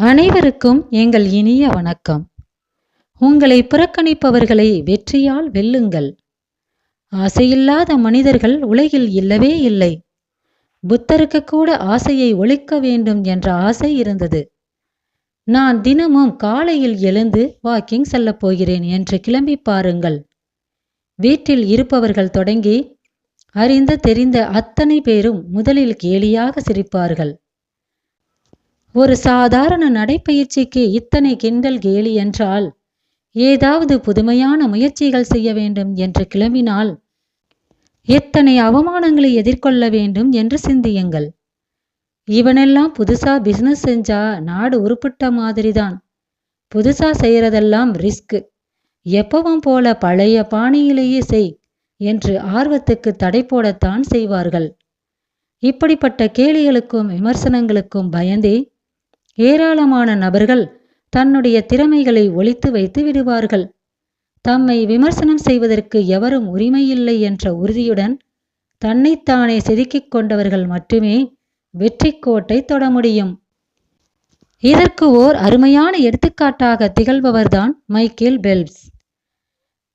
அனைவருக்கும் எங்கள் இனிய வணக்கம். உங்களை புறக்கணிப்பவர்களை வெற்றியால் வெல்லுங்கள். ஆசையில்லாத மனிதர்கள் உலகில் இல்லவே இல்லை. புத்தருக்கு கூட ஆசையை ஒழிக்க வேண்டும் என்ற ஆசை இருந்தது. நான் தினமும் காலையில் எழுந்து வாக்கிங் செல்லப் போகிறேன் என்று கிளம்பி பாருங்கள். வீட்டில் இருப்பவர்கள் தொடங்கி அறிந்த தெரிந்த அத்தனை பேரும் முதலில் கேலியாக சிரிப்பார்கள். ஒரு சாதாரண நடைப்பயிற்சிக்கு இத்தனை கிண்டல் கேலி என்றால் ஏதாவது புதுமையான முயற்சிகள் செய்ய வேண்டும் என்று கிளம்பினால் எத்தனை அவமானங்களை எதிர்கொள்ள வேண்டும் என்று சிந்தியுங்கள். இவனெல்லாம் புதுசா பிசினஸ் செஞ்சா நாடு உருப்பிட்ட மாதிரிதான். புதுசா செய்யறதெல்லாம் ரிஸ்க் எப்பவும் போல பழைய பாணியிலேயே செய் என்று ஆர்வத்துக்கு தடை போடத்தான் செய்வார்கள். இப்படிப்பட்ட கேலிகளுக்கும் விமர்சனங்களுக்கும் பயந்தே ஏராளமான நபர்கள் தன்னுடைய திறமைகளை ஒழித்து வைத்து விடுவார்கள். தம்மை விமர்சனம் செய்வதற்கு எவரும் உரிமையில்லை என்ற உறுதியுடன் தன்னைத்தானே செதுக்கிக் கொண்டவர்கள் மட்டுமே வெற்றி கோட்டை தொட முடியும். இதற்கு ஓர் அருமையான எடுத்துக்காட்டாக திகழ்பவர்தான் மைக்கேல் பெல்ப்ஸ்.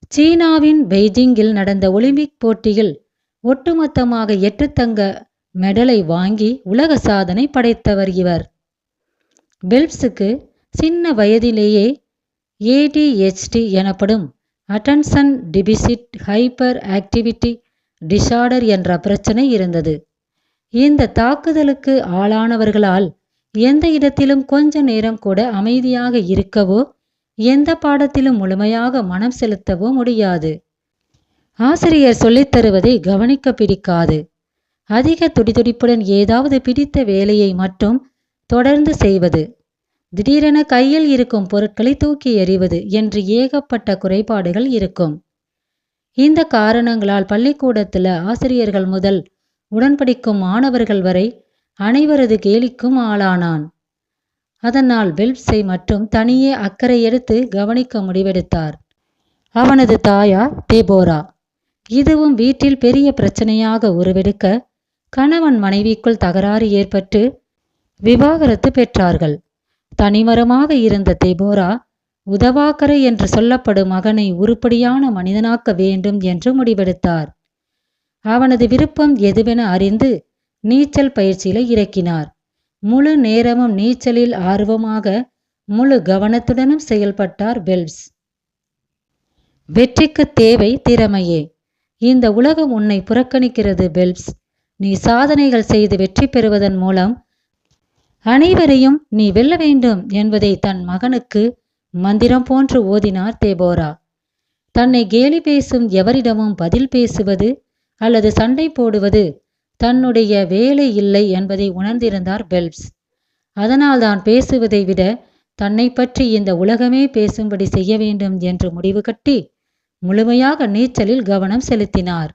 சீனாவின் பெய்ஜிங்கில் நடந்த ஒலிம்பிக் போட்டியில் ஒட்டுமொத்தமாக எட்டு தங்க மெடலை வாங்கி உலக சாதனை படைத்தவர் இவர். பெல்ப்ஸுக்கு சின்ன வயதிலேயே ஏடிஹெச்டி எனப்படும் attention deficit hyperactivity disorder என்ற பிரச்சனை இருந்தது. இந்த தாக்குதலுக்கு ஆளானவர்களால் எந்த இடத்திலும் கொஞ்ச நேரம் கூட அமைதியாக இருக்கவோ எந்த பாடத்திலும் முழுமையாக மனம் செலுத்தவோ முடியாது. ஆசிரியர் சொல்லித்தருவதை கவனிக்க பிடிக்காது. அதிக துடிதுடிப்புடன் ஏதாவது பிடித்த வேலையை மட்டும் தொடர்ந்து செய்வது திடீரென கையில் இருக்கும் பொருட்களை தூக்கி எறிவது என்று ஏகப்பட்ட குறைபாடுகள் இருக்கும். இந்த காரணங்களால் பள்ளிக்கூடத்தில் ஆசிரியர்கள் முதல் உடன்படிக்கும் மாணவர்கள் வரை அனைவரது கேலிக்கும் ஆளானான். அதனால் வெல்ப்ஸை மட்டும் தனியே அக்கறை எடுத்து கவனிக்க முடிவெடுத்தார். அவனது தாயார் தேபோரா. இதுவும் வீட்டில் பெரிய பிரச்சனையாக உருவெடுக்க கணவன் மனைவிக்குள் தகராறு ஏற்பட்டு விவாகரத்து பெற்றார்கள். தனிமரமாக இருந்த தேபோரா உதவாக்கரை என்று சொல்லப்படும் மகனை உருப்படியான மனிதனாக்க வேண்டும் என்று முடிவெடுத்தார். அவனது விருப்பம் எதுவென அறிந்து நீச்சல் பயிற்சியில இறக்கினார். முழு நேரமும் நீச்சலில் ஆர்வமாக முழு கவனத்துடனும் செயல்பட்டார் பெல்ப்ஸ் வெற்றிக்கு தேவை திறமையே. இந்த உலகம் உன்னை புறக்கணிக்கிறது பெல்ப்ஸ் நீ சாதனைகள் செய்து வெற்றி பெறுவதன் மூலம் அனைவரையும் நீ வெல்ல வேண்டும் என்பதை தன் மகனுக்கு மந்திரம் போன்று ஓதினார் தேபோரா. தன்னை கேலி பேசும் எவரிடமும் பதில் பேசுவது அல்லது சண்டை போடுவது தன்னுடைய வேலை இல்லை என்பதை உணர்ந்திருந்தார் பெல்ப்ஸ். அதனால் தான் பேசுவதை விட தன்னை பற்றி இந்த உலகமே பேசும்படி செய்ய வேண்டும் என்று முடிவு கட்டி முழுமையாக நீச்சலில் கவனம் செலுத்தினார்.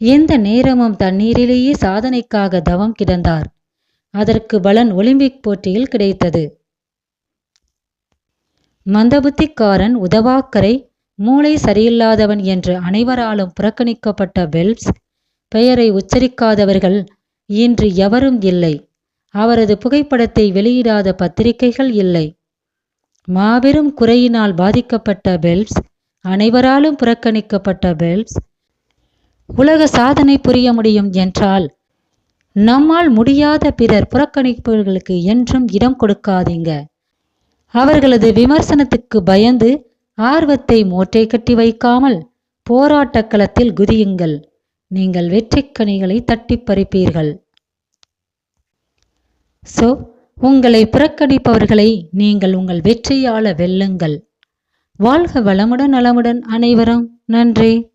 எந்த நேரமும் தண்ணீரிலேயே சாதனைக்காக தவம் கிடந்தார். அதற்கு பலன் ஒலிம்பிக் போட்டியில் கிடைத்தது. மந்தபுத்திக்காரன் உதவாக்கரை மூளை சரியில்லாதவன் என்று அனைவராலும் புறக்கணிக்கப்பட்ட பெல்ப்ஸ் பெயரை உச்சரிக்காதவர்கள் இன்று எவரும் இல்லை. அவரது புகைப்படத்தை வெளியிடாத பத்திரிகைகள் இல்லை. மாபெரும் குறையினால் பாதிக்கப்பட்ட பெல்ப்ஸ் அனைவராலும் புறக்கணிக்கப்பட்ட பெல்ப்ஸ் உலக சாதனை புரிய முடியும் என்றால் நம்மால் முடியாத பிறர் புறக்கணிப்பவர்களுக்கு என்றும் இடம் கொடுக்காதீங்க. அவர்களது விமர்சனத்துக்கு பயந்து ஆர்வத்தை மூட்டை கட்டி வைக்காமல் போராட்டக் களத்தில் குதியுங்கள். நீங்கள் வெற்றிக்கனிகளை தட்டி பறிப்பீர்கள். சோ உங்களை புறக்கணிப்பவர்களை நீங்கள் உங்கள் வெற்றியால வெல்லுங்கள். வாழ்க வளமுடன் நலமுடன் அனைவரும். நன்றி.